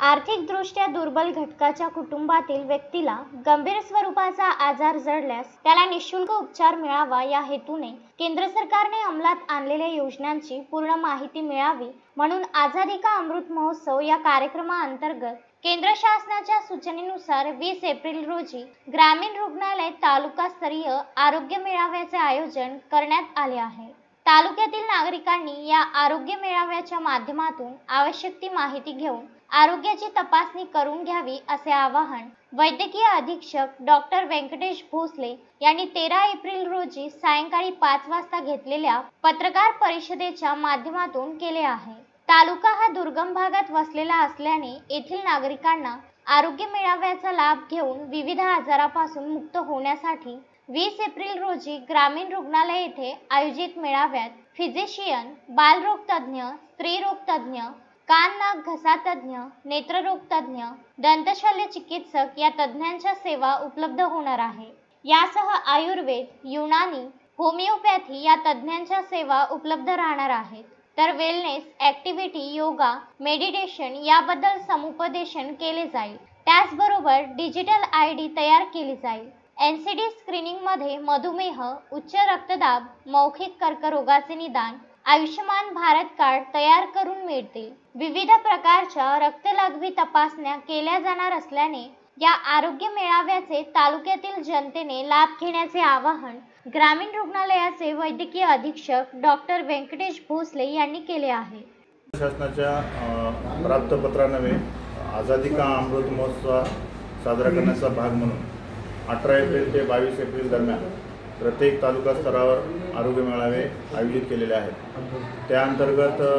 आर्थिकदृष्ट्या दुर्बल घटकाच्या कुटुंबातील व्यक्तीला गंभीर स्वरूपाचा आजार जडल्यास त्याला निशुल्क उपचार मिळावा या हेतूने केंद्र सरकारने अंमलात आणलेल्या योजनांची पूर्ण माहिती मिळावी म्हणून आझादी का अमृत महोत्सव या कार्यक्रमाअंतर्गत केंद्र शासनाच्या सूचनेनुसार वीस एप्रिल रोजी ग्रामीण रुग्णालय तालुकास्तरीय आरोग्य मेळाव्याचे आयोजन करण्यात आले आहे. तालुक्यातील नागरिकांनी या आरोग्य मेळाव्याच्या माध्यमातून आवश्यक ती माहिती घेऊन आरोग्याची तपासणी करून घ्यावी असे आवाहन वैद्यकीय अधीक्षक डॉक्टर व्यंकटेश भोसले यांनी तेरा एप्रिल रोजी सायंकाळी पाच वाजता घेतलेल्या पत्रकार परिषदेच्या माध्यमातून केले आहे. तालुका हा दुर्गम भागात वसलेला असल्याने येथील नागरिकांना आरोग्य मेळाव्याचा लाभ घेऊन विविध आजारापासून मुक्त होण्यासाठी वीस एप्रिल रोजी ग्रामीण रुग्णालय येथे आयोजित मेळाव्यात फिजिशियन बालरोग स्त्रीरोगतज्ञ कान नाक घसा तज्ज्ञ नेत्ररोग तज्ज्ञ दंतशल्य चिकित्सक या तज्ज्ञांच्या सेवा उपलब्ध होणार आहे. यासह आयुर्वेद युनानी होमिओपॅथी या तज्ज्ञांच्या सेवा उपलब्ध राहणार आहेत. तर वेलनेस ॲक्टिव्हिटी योगा मेडिटेशन याबद्दल समुपदेशन केले जाईल. त्याचबरोबर डिजिटल आय डी तयार केली जाईल. एन सी डी स्क्रीनिंगमध्ये मधुमेह उच्च रक्तदाब मौखिक कर्करोगाचे निदान आयुष्यमान भारत कार्ड तयार करून मिळतील विविध प्रकारच्या रक्तलघवी तपासण्या केल्या जाणार असल्याने या आरोग्य मेळाव्याचे तालुक्यातील जनतेने लाभ घेण्याचे आवाहन ग्रामीण रुग्णालयाचे वैद्यकीय अधीक्षक डॉक्टर व्यंकटेश भोसले यांनी केले आहे. शासनाच्या प्राप्तपत्रानवे आझादी का अमृत महोत्सव साजरा करण्याचा भाग म्हणून अठरा एप्रिल ते बावीस एप्रिल दरम्यान प्रत्येक तालुका स्तरावर आरोग्य मेळावे आयोजित केलेले आहेत. त्या अंतर्गत अ,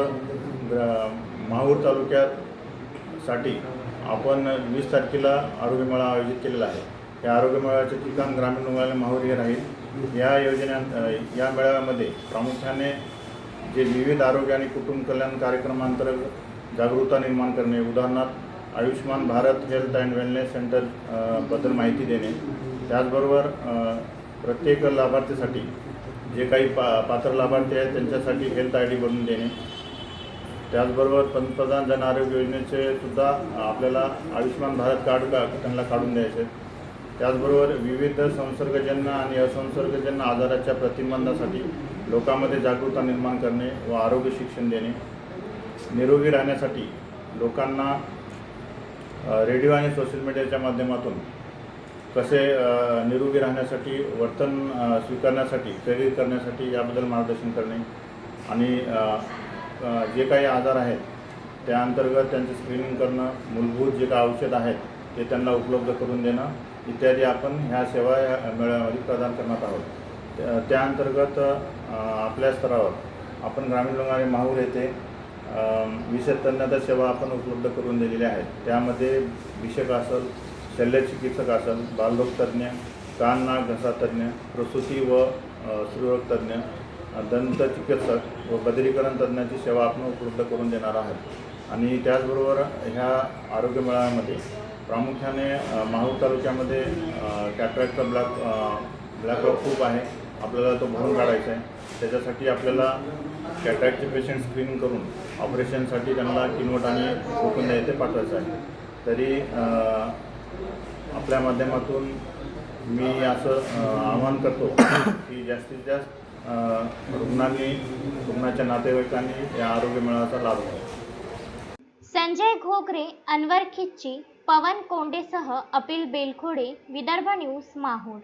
ग्र- माहूर तालुक्यासाठी आपण वीस तारखेला आरोग्य मेळा आयोजित केलेला आहे. या आरोग्य मेळाव्याचे ठिकाण ग्रामीण रुग्णालय माहूर हे राहील. या योजने या मेळाव्यामध्ये प्रामुख्याने जे विविध आरोग्य आणि कुटुंब कल्याण कार्यक्रमांतर्गत जागरूकता निर्माण करणे उदाहरणार्थ Ayushman Bharat health and wellness सेंटरबद्दल माहिती देणे त्याचबरोबर प्रत्येक लाभार्थीसाठी जे काही पा पात्र लाभार्थी आहेत त्यांच्यासाठी हेल्थ आय डी बनवून देणे. त्याचबरोबर पंतप्रधान जन आरोग्य योजनेचे सुद्धा आपल्याला आयुष्यमान भारत कार्ड का त्यांना काढून द्यायचे. त्याचबरोबर विविध संसर्गजन्य आणि असंसर्गजन्य आजाराच्या प्रतिबंधासाठी लोकांमध्ये जागरूकता निर्माण करणे व आरोग्य शिक्षण देणे. निरोगी राहण्यासाठी लोकांना रेडिओ आणि सोशल मीडियाच्या माध्यमातून कसे निरोगी राहण्यासाठी वर्तन स्वीकारण्यासाठी प्रेरित करण्यासाठी याबद्दल मार्गदर्शन करणे आणि जे काही आजार आहेत त्या अंतर्गत त्यांचं स्क्रीनिंग करणं मूलभूत जे काही औषध आहेत ते त्यांना उपलब्ध करून देणं इत्यादी आपण ह्या सेवा या मेळाव्यामध्ये प्रदान करणार आहोत. त्या- अंतर्गत आपल्या स्तरावर आपण ग्रामीण रुग्णालय माहूर येथे विषय तज्ञता सेवा आपण उपलब्ध करून दिलेल्या आहेत. त्यामध्ये विषक असेल शल्यचिकित्सक असेल बालरोगतज्ञ कान नाक घसा तज्ज्ञ प्रसूती व स्त्रीरोगतज्ञ दंतचिकित्सक दंत चिकित्सक व बदरीकरण तज्ज्ञाची सेवा आपण उपलब्ध करून देणार आहोत. आणि त्याचबरोबर ह्या आरोग्य मेळाव्यामध्ये प्रामुख्याने माहूर तालुक्यामध्ये कॅट्रॅक्टचा ब्लॅक ब्लॅक खूप आहे. आपल्याला तो भरून काढायचा आहे. त्याच्यासाठी आपल्याला कॅट्रॅक्टचे पेशंट स्क्रीन करून ऑपरेशनसाठी त्यांना किनवट आणि कोकण येथे पाठवायचं आहे. तरी आपल्या माध्यमातून मी असं आवाहन करतो की जास्तीत जास्त रुग्णांनी रुग्णाच्या नातेवाईकांनी या आरोग्य मेळाव्याचा लाभ घ्यावा. संजय घोगरे अनवर खिच्ची पवन कोंडेसह अपिल बेलखोडे विदर्भ न्यूज माहूर.